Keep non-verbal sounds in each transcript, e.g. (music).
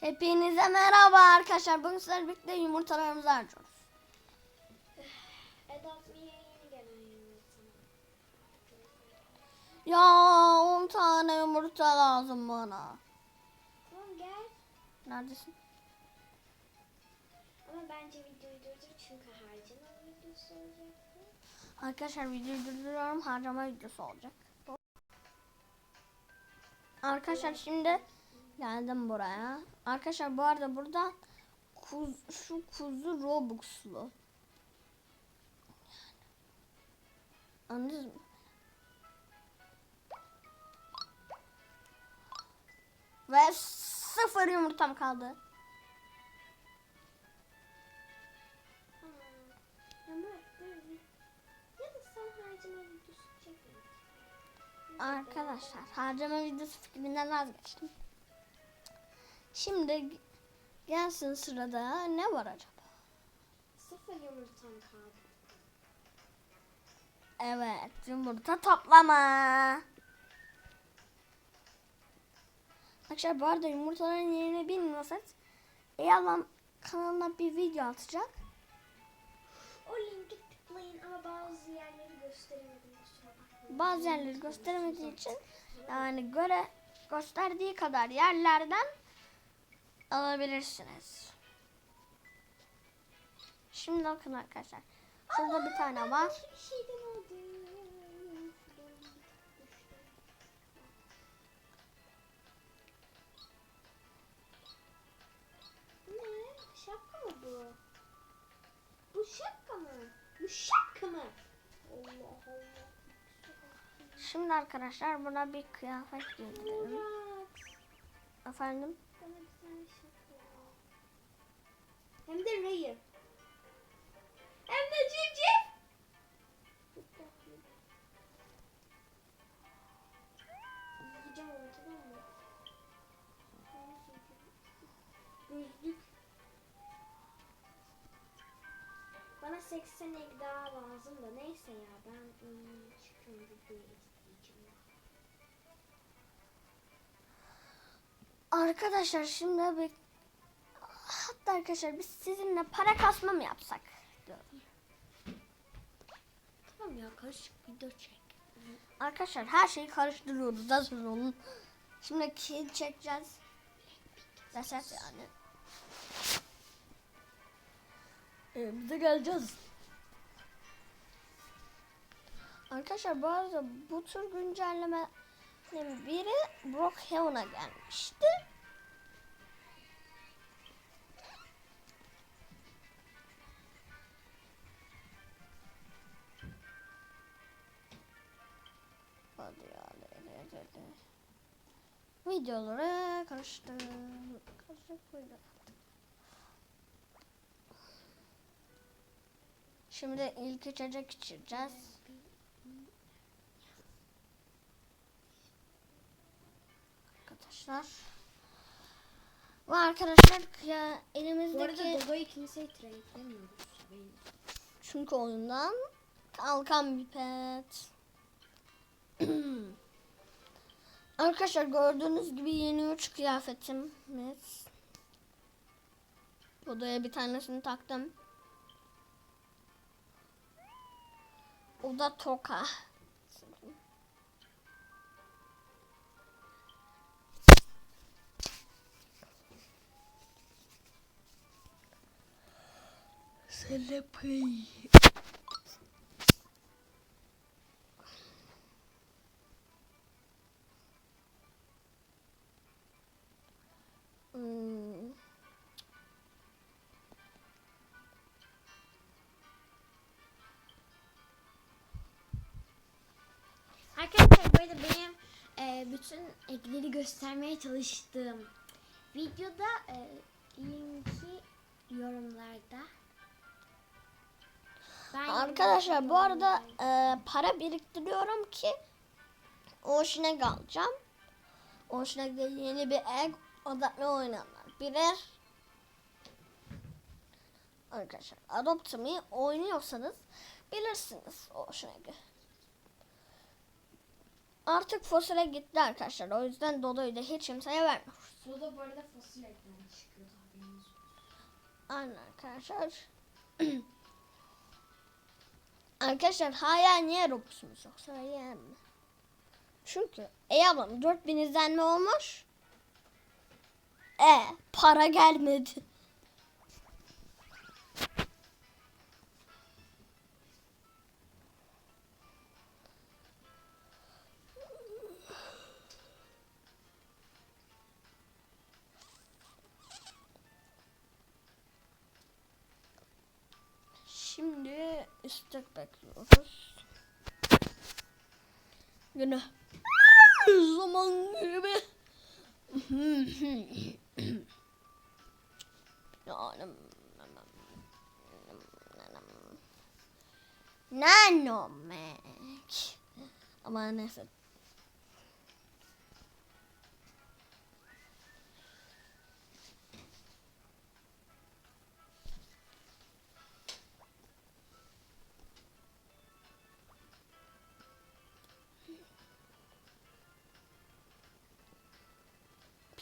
Hepinize merhaba arkadaşlar. Bugün sizlerle birlikte yumurtalarımızı harcıyoruz. Ya 10 tane yumurta lazım bana. Tamam gel. Neredesin? Ama bence videoyu durdur çünkü harcama videosu olacak. Arkadaşlar videoyu durduruyorum. Harcama videosu olacak. Arkadaşlar şimdi geldim buraya. Arkadaşlar bu arada burada kuz, şu kuzu Robux'lu. Anladınız mı? Ve sıfır yumurtam kaldı. Arkadaşlar harcama videosu fikrinden vazgeçtim. Şimdi gelsin sırada ne var acaba? Sıfır yumurtam kaldı. Evet yumurta toplama. Arkadaşlar bu arada yumurtaların yerini bilmiyorsanız Eyalan kanalına bir video atacak. O linki tıklayın ama bazı yerleri gösteremedim. Bazı yerleri gösteremediği için yani göre gösterdiği kadar yerlerden alabilirsiniz. Şimdi bakın arkadaşlar. Şurada bir tane var. Şapka mı bu? Bu şapka mı? Bu şapka mı? Allah Allah. Şimdi arkadaşlar buna bir kıyafet giydirelim. Efendim? Bana şapka al. Hem de Ray'ı. Hem de civciv. Yiyeceğim? Gözlük. Bana 80 ek daha lazım da neyse ya ben ım, çıkıyorum videoyu Arkadaşlar şimdi bir hatta arkadaşlar biz sizinle para kasma mı yapsak? diyorum. Tamam ya karışık video çek. Arkadaşlar her şeyi karıştırıyoruz. Nasıl olun? Şimdi kill çekeceğiz. Reset yani. Ee, bize geleceğiz. Arkadaşlar bu arada bu tür güncelleme biri Brookhaven'a gelmişti. Videoları karıştır. Karışık video. Şimdi ilk içecek içeceğiz. Arkadaşlar. Ve arkadaşlar ya Bu elimizdeki arada Dodo'yu kimseye trade'lemiyoruz. Çünkü oyundan kalkan bir pet. (clears throat) Arkadaşlar gördüğünüz gibi yeni üç kıyafetimiz. Odaya bir tanesini taktım. O da toka. Selepay. Hmm. Arkadaşlar bu arada benim e, bütün ekleri göstermeye çalıştığım videoda e, linki yorumlarda. Ben Arkadaşlar bu arada e, para biriktiriyorum ki Ocean'a alacağım. Ocean'a yeni bir egg odaklı oynayanlar bilir. Arkadaşlar Adopt Me oynuyorsanız bilirsiniz Ocean'a Artık fosile gitti arkadaşlar. O yüzden Dodo'yu da hiç kimseye vermiyoruz. Dodo bu arada fosil ekran çıkıyor haberiniz olsun. Aynen arkadaşlar. (clears throat) arkadaşlar hala niye Roblox'umuz yok söyleyeyim mi? Çünkü ey ablam 4000 izlenme olmuş. E para gelmedi. İstek bekliyoruz. Yine zaman gibi. Yani Nanomek. Ama neyse.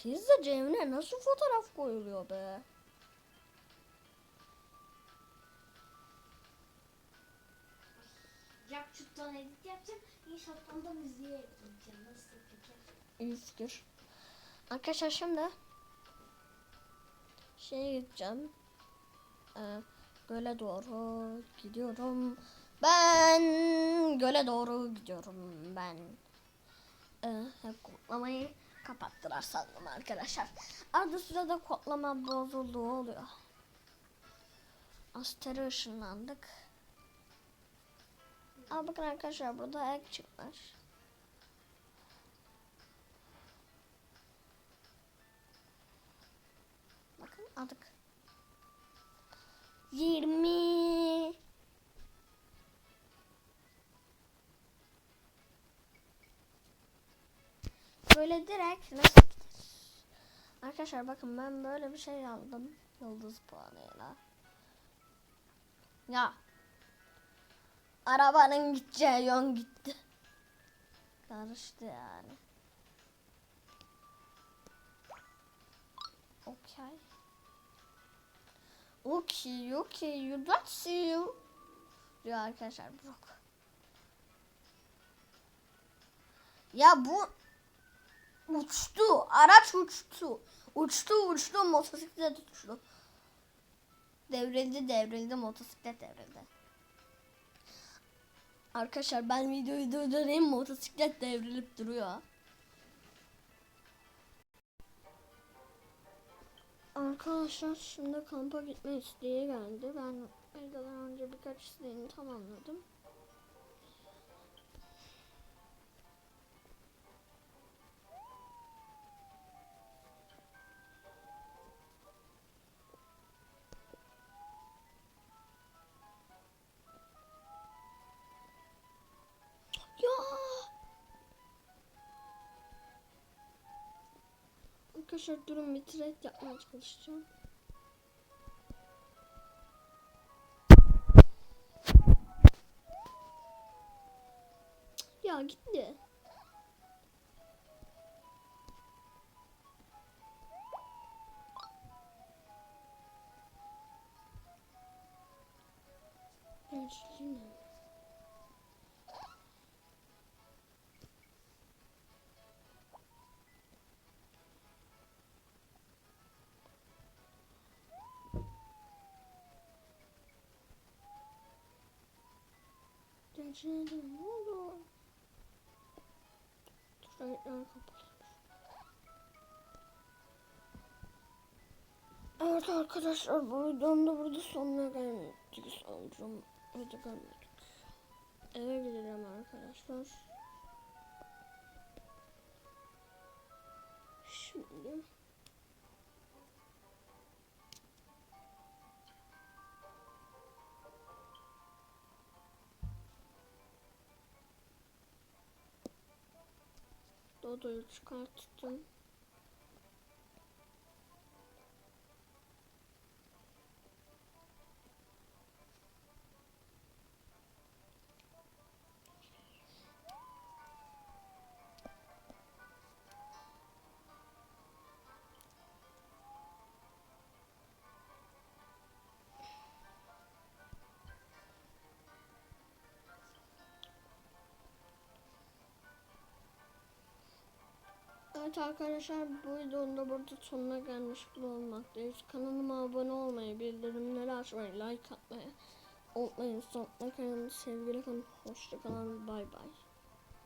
Pizza cebine nasıl fotoğraf koyuluyor be? Yapçut'tan edit yapacağım. İnşaattan da müziğe ekleyeceğim. Nasıl peki? İyi fikir. Arkadaşlar şimdi şeye gideceğim. Ee, göle doğru gidiyorum. Ben göle doğru gidiyorum ben. Ee, hep kodlamayı kapattılar sandım arkadaşlar. Arada sırada kodlama bozulduğu oluyor. Asteri ışınlandık. Aa bakın arkadaşlar burada ek çıkmış. Bakın aldık. 20 Böyle direkt nasıl gideriz? Arkadaşlar bakın ben böyle bir şey aldım. Yıldız puanıyla. Ya. Arabanın gideceği yön gitti. Karıştı yani. Okay. Okay, okay, you that's you. Diyor arkadaşlar Brock. Ya bu uçtu. Araç uçtu. Uçtu uçtu motosiklet uçtu. Devrildi devrildi motosiklet devrildi. Arkadaşlar ben videoyu durdurayım motosiklet devrilip duruyor. Arkadaşlar şimdi kampa gitme isteği geldi. Ben videodan önce birkaç isteğini tamamladım. Arkadaşlar durun bir trade yapmaya çalışacağım. Ya gitti. Gerçekten ne oldu? Trade'ler kapalı. Evet arkadaşlar bu videonun da burada sonuna geldik sanırım. Hadi gelmedik. Eve gidelim arkadaşlar. Dodo'yu çıkarttım. Evet arkadaşlar bu videonun da burada sonuna gelmiş bulunmaktayız. Kanalıma abone olmayı, bildirimleri açmayı, like atmayı unutmayın. Sonuna kalın. Sevgili kalın. Hoşçakalın. Bay bay.